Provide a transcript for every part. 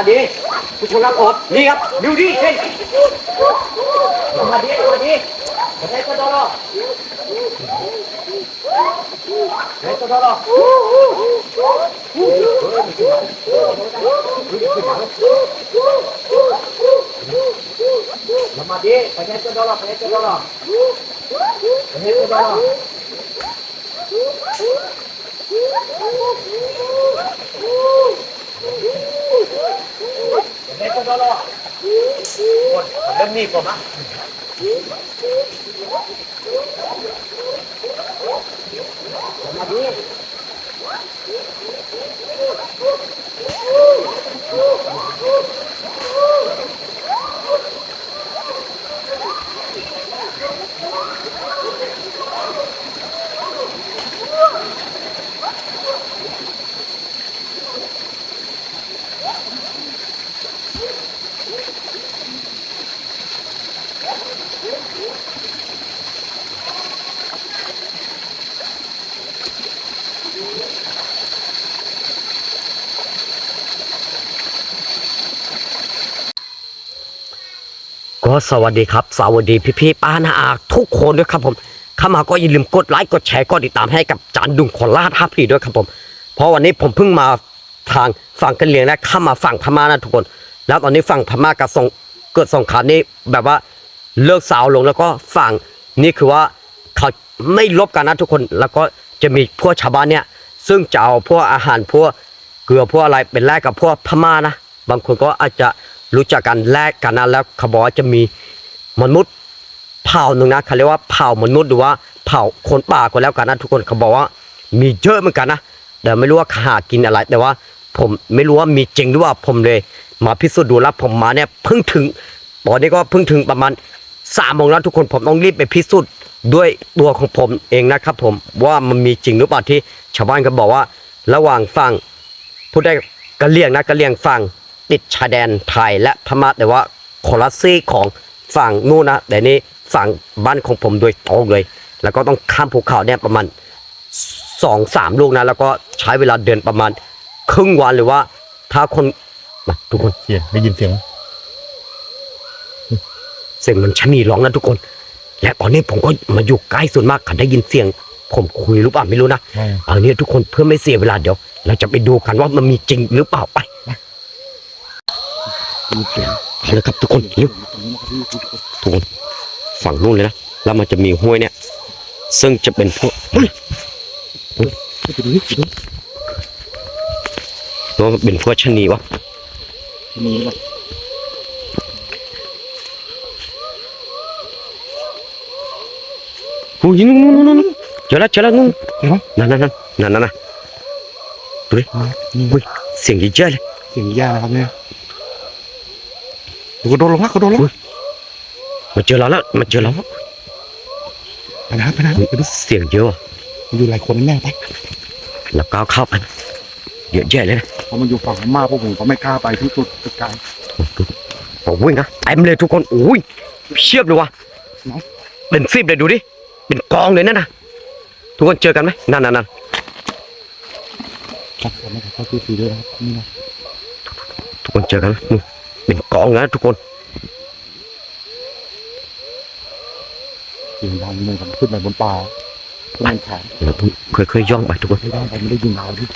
มาดิทุกคนรับอดนี่ครับดูดิเช่นมาดิมาดิมาได้ก็ได้หรอได้ก็ได้หรอมาดิไปได้ก็ได้หรอไปได้ก็ได้หรอไปได้ เด็กก็รอดคนเริ่มมีผมอะมาดีโอ้ ก็สวัสดีครับ สวัสดีพี่พี่ๆป้านาอาทุกคนด้วยครับผมเข้ามาก็อย่าลืมกดไลค์กดแชร์กดติดตามให้กับจานดุงขอลาดท่าพรีด้วยครับผม เพราะวันนี้ผมเพิ่งมาทางฝั่งกันเลียงนะเข้ามาฝั่งพม่านะทุกคน แล้วตอนนี้ฝั่งพม่ากับสงเกิดสงครามนี่แบบว่าเลิกสาวลงแล้วก็ฝั่งนี่คือว่าเขาไม่ลบกันนะทุกคนแล้วก็จะมีพวกชาวบ้านเนี่ย ซึ่งจะเอาพวกอาหารพวกเกลือพวกอะไรเป็นแลกกับพวกพม่านะ บางคนก็อาจจะ รู้จักกันแลกกันนะแล้วเขาบอกว่าจะมีมนุษย์เผ่าหนึ่งนะเขาเรียกว่าเผ่ามนุษย์หรือว่าเผ่าคนป่าก็แล้วกันนะทุกคนเขาบอกว่ามีเยอะเหมือนกันนะแต่ไม่รู้ว่าหากินอะไร แต่ว่าผมไม่รู้ว่ามีจริงหรือว่าผมเลย มาพิสูจน์ดูแล้วผมมาเนี่ยเพิ่งถึงตอนนี้ก็เพิ่งถึงประมาณสามโมงแล้วทุกคนผมต้องรีบไปพิสูจน์ด้วยตัวของผมเองนะครับ ผมว่ามันมีจริงหรือเปล่าที่ชาวบ้านก็บอกว่า ระหว่างฝั่งพูดได้กระเลียงนะกระเลียงฝั่ง ติดชายแดนไทยและพม่าแต่ว่าคนละซีกของฝั่งนู่นนะแต่นี่ฝั่งบ้านของผมโดยตรงเลย แล้วก็ต้องข้ามภูเขาเนี่ยประมาณสองสามลูกนะ แล้วก็ใช้เวลาเดินประมาณ ครึ่งวันหรือว่า ถ้าคนมาทุกคนเสียงได้ยินเสียงไหมเสียงมันชะนีร้องนะทุกคน และตอนนี้ผมก็มาอยู่ใกล้ส่วนมากเขาได้ยินเสียง ผมคุยหรือเปล่าไม่รู้นะไม่เอาเนี่ยทุกคนเพื่อไม่เสียเวลาเดี๋ยว เราจะไปดูกันว่ามันมีจริงหรือเปล่าไปได้ยิน เสียงเอาลยครับทุกคนเร็วตรงนี้นะครับพี่ทุกคนฝั่งนู้นเลยนะแล้วมันจะมีห้วยเนี่ย ซึ่งจะเป็นพวกเฮ้ยตัวมันเป็นพวกชนีวะมีแบบโอ้ยนู่นนู่นนู่นเจอแล้วเจอแล้วนู่นนั่นนั่นนั่นนั่นนั่นดูดิเฮ้ยเสียงเยอะเลยเสียงยานะครับเนี่ย กระโดดลงละกระโดดลงมันเจอเราแล้ว มันเจอเราแล้วไปนะครับไปนะครับไปดูเสียงเยอะว่ะมันอยู่หลายคนแน่ๆไปแล้วก้าวเข้าไปเยอะแยะเลยนะเพราะมันอยู่ฝั่งพม่าพวกผมก็ไม่กล้าไปที่สุดสุดกลางโอ้ยนะเต็มเลยทุกคนโอ้ยเชียบเลยว่ะเป็นสิบเลยดูดิเป็นกองเลยนั่นนะทุกคนเจอกันไหมนั่นนั่นนั่นครับผมนะครับก็คือสีด้วยนะครับนี่นะทุกคนเจอกันไหมนู่น เป็นกองนะทุกคนเสียงดังเหมือนกับขึ้นไปบนป่าขึ้นบนเขาเราต้องค่อยๆย่องไปทุกคนไม่ได้ไปไม่ได้ยินเราที่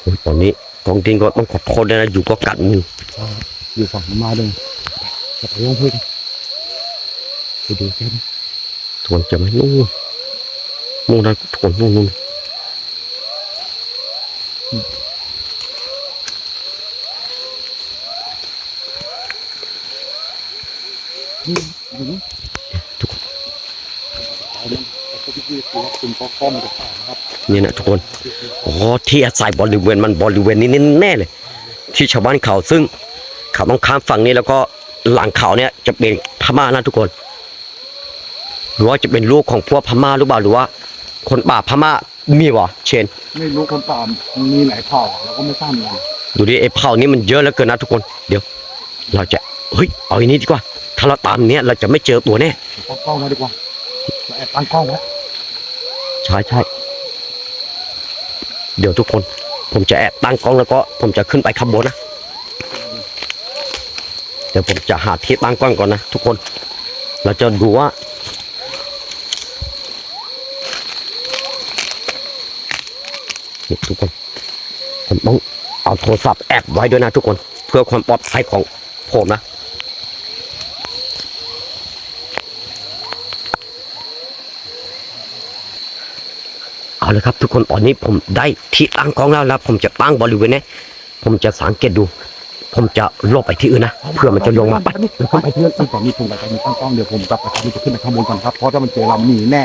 โอ้ยตอนนี้กองดินก็ต้องขอโทษด้วยนะอยู่ก็กัดมืออยู่ฝั่งพม่าด้วยจะไปลงพื้นไปดูกันทุกคนเจอไหมนู่นนู่นนะทุกคนนู่นนู่น นี่ดูนี่เอาเนี่ยเอาไป ที่ที่คุณก็ก้มจะฝ่านะครับนี่นะทุกคนอ๋อที่อาศัยบริเวณมันบริเวณนี้แน่ๆเลย ที่ชาวบ้านเขาซึ่ง เขาต้องข้ามฝั่งนี้แล้วก็หลังเขาเนี่ยจะเป็นพม่านะทุกคน หรือว่าจะเป็นลูกของพวกพม่าหรือเปล่าหรือว่า คนป่าพม่ามีวะเชน ไม่รู้คนป่ามีหลายเผ่าเราก็ไม่ทราบเหมือนกันดูดิไอ้เผ่านี้มันเยอะแล้วเกินนะทุกคน เดี๋ยว เราจะเฮ้ยเอาอย่างนี้ดีกว่า ถ้าเราตามเนี้ยเราจะไม่เจอตัวแน่ตั้งกล้องไว้ดีกว่าเราแอบตั้งกล้องไว้ใช่ใช่เดี๋ยวทุกคน ผมจะแอบตั้งกล้องแล้วก็ ผมจะขึ้นไปข้างบนนะเดี๋ยวผมจะหาที่ตั้งกล้องก่อนนะทุกคน เราจะดูว่านี่ทุกคน ผมต้องเอาโทรศัพท์แอบไว้ด้วยนะทุกคน เพื่อความปลอดภัยของผมนะ เอาเลยครับทุกคนตอนนี้ผมได้ที่ตั้งกล้องแล้วแล้วผมจะตั้งบริเวณนี้ผมจะสังเกตดู ผมจะหลบไปที่อื่นนะเพื่อมันจะลงมาไปเดี๋ยวผมไปที่ตั้งก่อนนี่ผมกับการมีตั้งกล้องเดี๋ยวผมกับการจะขึ้นไปข้างบนก่อนครับเพราะถ้ามันเจอเราหนีแน่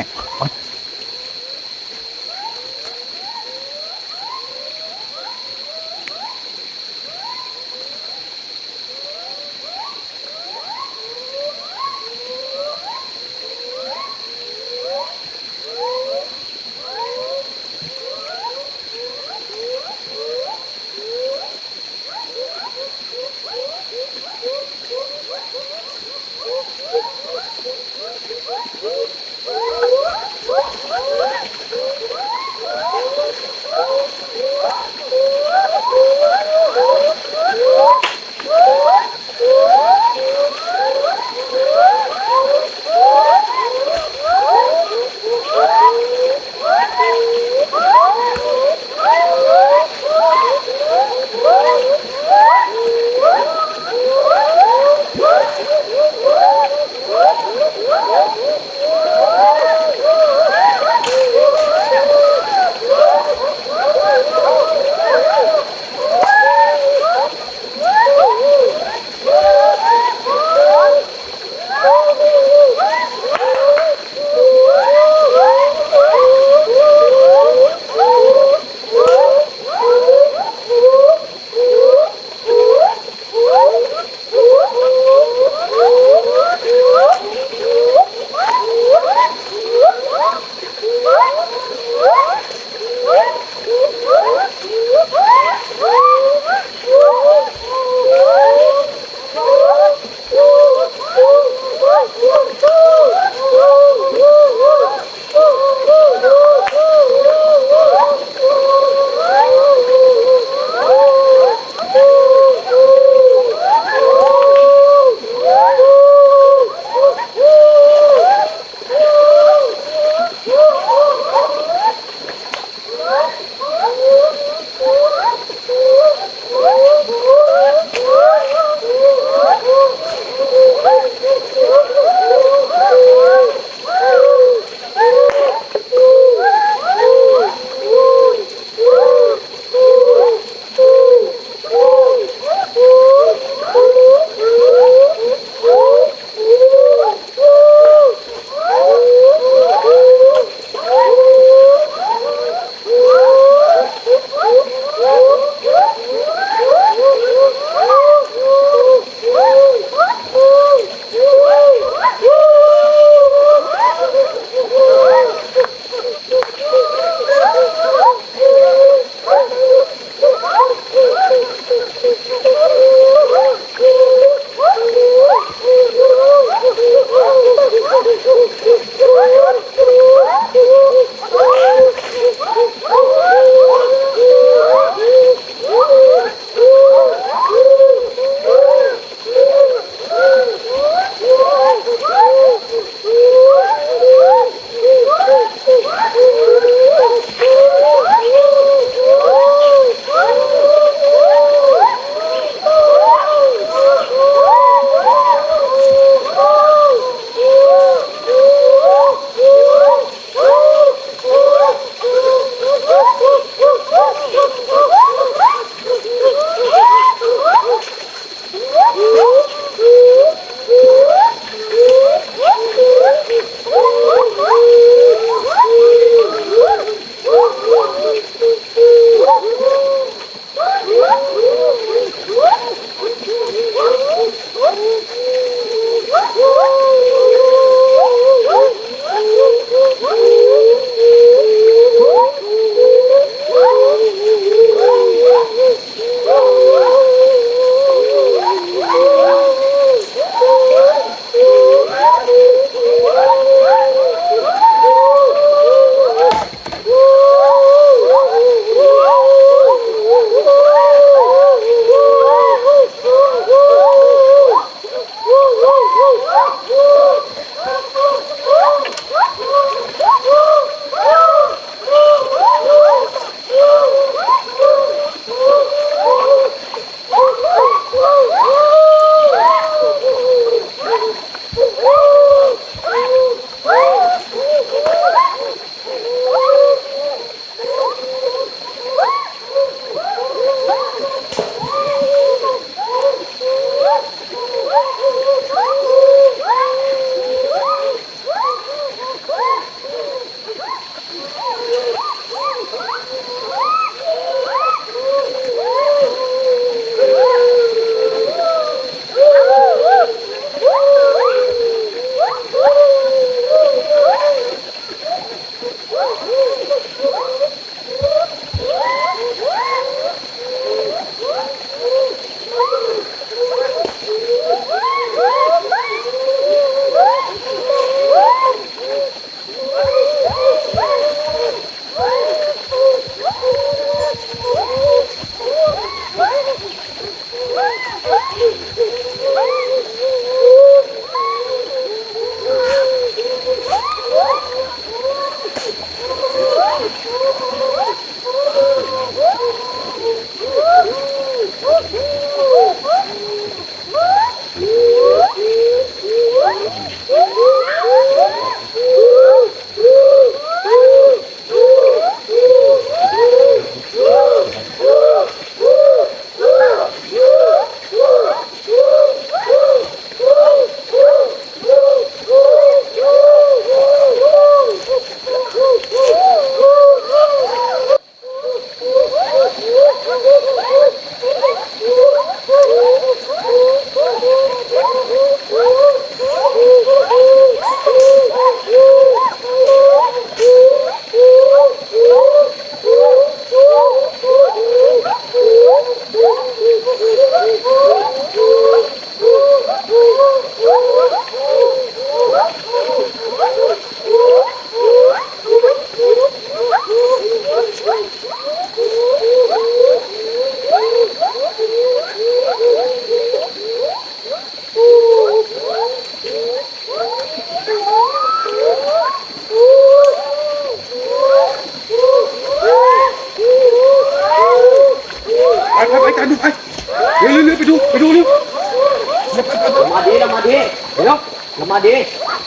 เรามาดีเดี๋ยวเรามาดี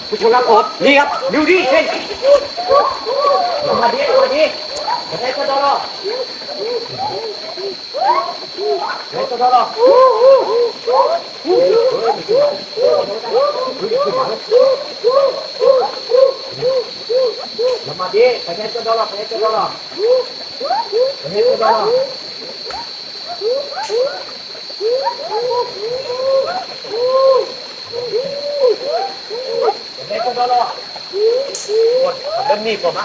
ทุกคนรับผมนี่ครับดูดิเช่นเรามาดีเรามาดีเฮ้ยตัวดอลเฮ้ยตัวดอลเรามาดีเฮ้ยตัวดอลเฮ้ยตัวดอลเฮ้ยตัวดอลเด็กก็รอหม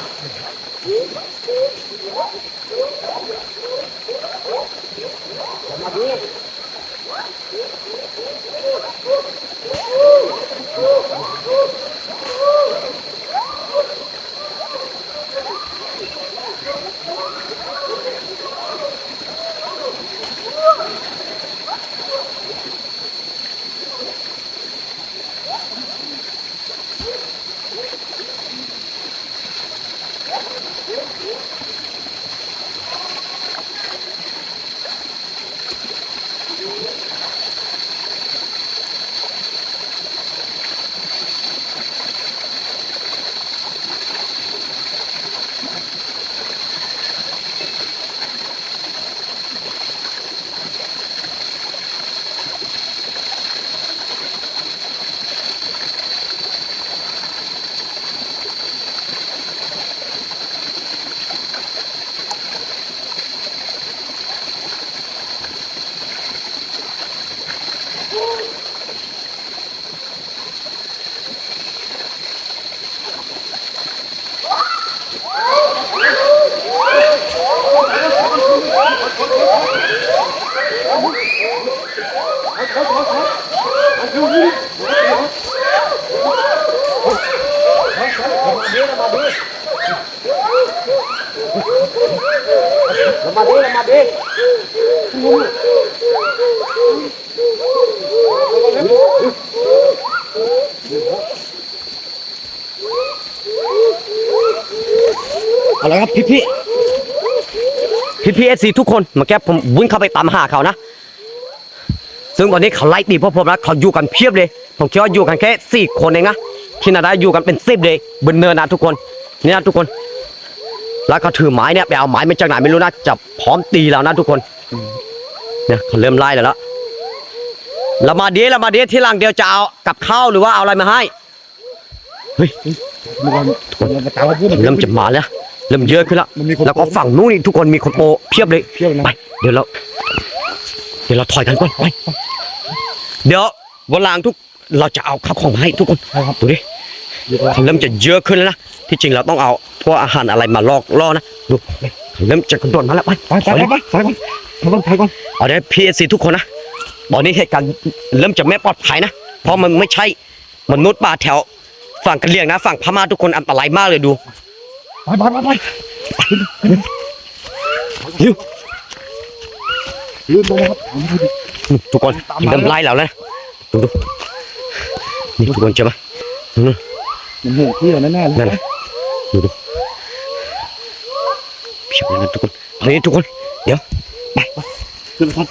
มาดิเรามาดิเรามาดิเอาละครับพี่พี่พี่พี่เอซีทุกคนเมื่อกี้ผมวิ่งเข้าไปตามหาเขานะ ซึ่งตอนนี้เขาไล่ตีพวกผมแล้วเขาอยู่กันเพียบเลย ผมคิดว่าอยู่กันแค่สี่คนเองนะที่นาได้อยู่กันเป็นสิบเลยบนเนินนะทุกคนนี่นะทุกคน แล้วเขาถือไม้เนี่ยไปเอาไม้มาจากไหนไม่รู้นะจะพร้อมตีแล้วนะทุกคนเนี่ยเขาเริ่มไล่แล้วละเรามาดีเรามาดีที่หลังเดียวจะเอากับข้าวหรือว่าเอาอะไรมาให้เฮ้ยมันก่อนมันมาตามมาพูดเริ่มจะมาแล้วเริ่มเยอะขึ้นแล้วมันมีคนแล้วก็ฝั่งนู้นนี่ทุกคนมีคนโปเพียบเลยเที่ยวนะไปเดี๋ยวเราเดี๋ยวเราถอยกันก่อนไป เดี๋ยววันหลังทุกเราจะเอาข้าวของมาให้ทุกคนใช่ครับดูดิเดี๋ยวเราเขาเริ่มจะเยอะขึ้นแล้วนะที่จริงเราต้องเอาพวกอาหารอะไรมาลอกล่อนะดูเขาเริ่มจะกระโดดมาแล้วไปไปไปไปไปไปก่อนเราต้องไปก่อนเอาเดี๋ยวพีเอซีทุกคนนะตอนนี้เหตุการณ์เริ่มจะไม่ปลอดภัยนะเพราะมันไม่ใช่มนุษย์ป่าแถวฝั่งกันเลียงนะฝั่งพม่าทุกคนอันตรายมากเลยดูไปไปไปไปเร็วลืมไปนะครับผมไม่ได้ ทุกคนเริ่มไล่เราแล้วนะดูดูนี่ทุกคนเจอไหมมันเห็นที่เราแน่ๆเลยนั่นแหละดูดูเพียบเลยนะทุกคนเอานี้ทุกคน เดี๋ยวไปขึ้นครับ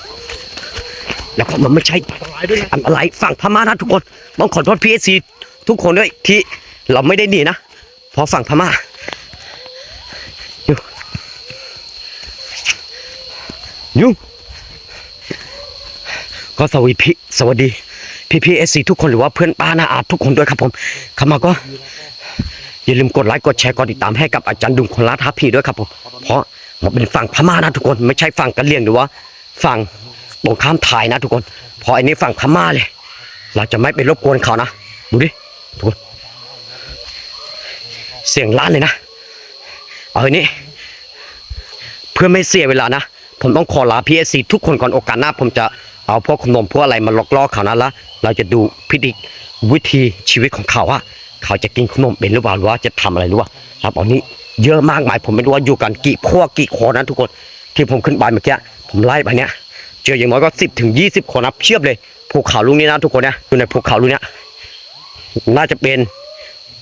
แล้วก็มันไม่ใช่อันตรายด้วยนะอันตรายฝั่งพม่านะทุกคนต้องขอโทษพีเอซีทุกคนด้วยที่เราไม่ได้หนีนะเพราะฝั่งพม่าอยู่อยู่ ก็สวัสดีพี่สวัสดีพี่พีเอซีทุกคนหรือว่าเพื่อนป้านาอาทุกคนด้วยครับผมเข้ามาก็ อย่าลืมกดไลค์กดแชร์กดติดตามให้กับอาจารย์ดุงคนลาท้าผีด้วยครับผมเพราะมันเป็นฝั่งพม่านะทุกคนไม่ใช่ฝั่งกะเหรี่ยงหรือว่าฝั่งตรงข้ามไทยนะทุกคนเพราะอันนี้ฝั่งพม่าเลย เราจะไม่ไปรบกวนเขานะดูดิทุกคนเสียงลั่นเลยนะเอาอันนี้เพื่อไม่เสียเวลานะ ผมต้องขอลาพีเอซีทุกคนก่อนโอกาสหน้าผมจะ เอาพวกขนมพวกอะไรมาล็อกล่อเขานั้นละเราจะดูพิธีวิธีชีวิตของเขาอะเขาจะกินขนมเป็นหรือเปล่าหรือว่าจะทำอะไรหรือว่าครับอันนี้เยอะมากมายผมไม่รู้ว่าอยู่กันกี่พวกกี่คนนะทุกคนที่ผมขึ้นไปเมื่อกี้ผมไล่ไปเนี่ยเจออย่างน้อยก็สิบถึงยี่สิบคนนะเพียบเลยภูเขาลูกนี้นะทุกคนเนะอยู่ในภูเขาลูกเนี้ยน่าจะเป็น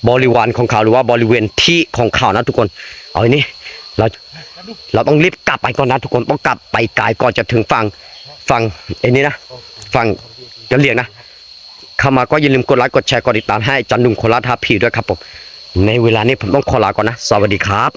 บริวารของเขาหรือว่าบริเวณที่ของเขานะทุกคนเอาอันนี้เราเราต้องรีบกลับไปก่อนนะทุกคนต้องกลับไปไกลก่อนจะถึงฝั่ง ฝั่งไอ้นี้นะฝั่งกะเหลี่ยงนะเข้ามาก็อย่าลืมกดไลค์กดแชร์กดติดตามให้จันดุงโคราชทาพีด้วยครับผมในเวลานี้ผมต้องขอลาก่อนนะ สวัสดีครับ